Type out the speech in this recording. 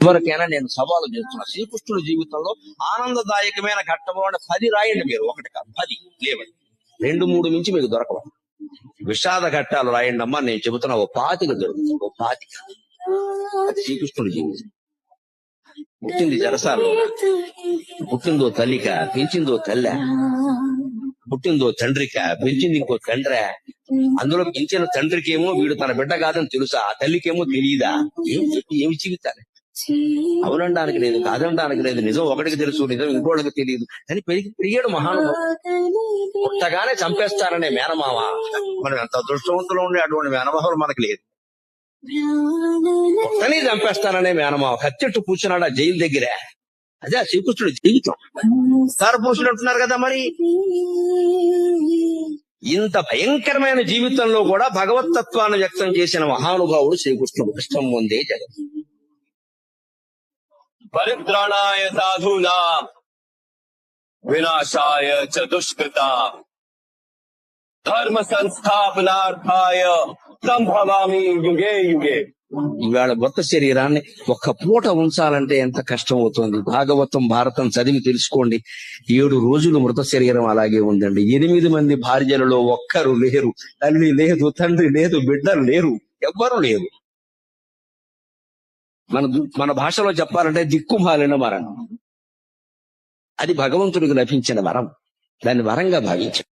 ఎవరికైనా నేను సవాలు చేస్తున్నా. శ్రీకృష్ణుడి జీవితంలో ఆనందదాయకమైన ఘట్టము అంటే పది రాయండి మీరు. ఒకటి కాదు పది లేవండి. రెండు మూడు మించి మీకు దొరకవు. విషాద ఘట్టాలు రాయండి అమ్మా నేను చెబుతున్నా ఓ పాతిక దొరుకుతుంది. ఓ పాతిక. అది శ్రీకృష్ణుడి జీవితం. పుట్టింది జరసాలు పుట్టిందో తల్లిక పెంచిందో తల్లె. పుట్టిందో తండ్రిక పెంచింది ఇంకో తండ్రే. అందులో పెంచిన తండ్రికేమో వీడు తన బిడ్డ కాదని తెలుసా? ఆ తల్లికేమో తెలియదా ఏం చెప్పి ఏమి జీవితాలు అవునడానికి లేదు కాదనడానికి లేదు. నిజం ఒకటికి తెలుసు నిజం ఇంకోటికి తెలియదు. అని పెరిగి పెరిగాడు మహానుభావుడు. పుట్టగానే చంపేస్తారనే మేనమామ. మనం ఎంత అదృష్టవంతులు ఉండే అటువంటి మేనమామలు మనకు లేదు. పుట్టని చంపేస్తారనే మేనమామ. కత్తెట్టు కూర్చున్నాడు ఆ జైలు దగ్గరే. అదే ఆ శ్రీకృష్ణుడి జీవితం. సార్ పూసినట్టున్నారు కదా మరి? ఇంత భయంకరమైన జీవితంలో కూడా భగవతత్వాన్ని వ్యక్తం చేసిన మహానుభావుడు శ్రీకృష్ణుడు. ఇష్టం పొందే జగత్ పరిత్రాణాయ సాధూనా వినాశాయ చ దుష్కృత. ధర్మ సంస్థాపనార్థాయ సంభవామి యుగే యుగే. ఇవాళ కొత్త శరీరాన్ని ఒక్క పూట ఉంచాలంటే ఎంత కష్టం అవుతుంది? భాగవతం భారతం చదివి తెలుసుకోండి. ఏడు రోజులు మృత శరీరం అలాగే ఉందండి. ఎనిమిది మంది భార్యలలో ఒక్కరు లేరు. తల్లి లేదు తండ్రి లేదు బిడ్డలు లేరు ఎవ్వరు లేరు. మన మన భాషలో చెప్పాలంటే దిక్కుమాలిన వరం. అది భగవంతుడికి లభించిన వరం. దాన్ని వరంగా భావించాం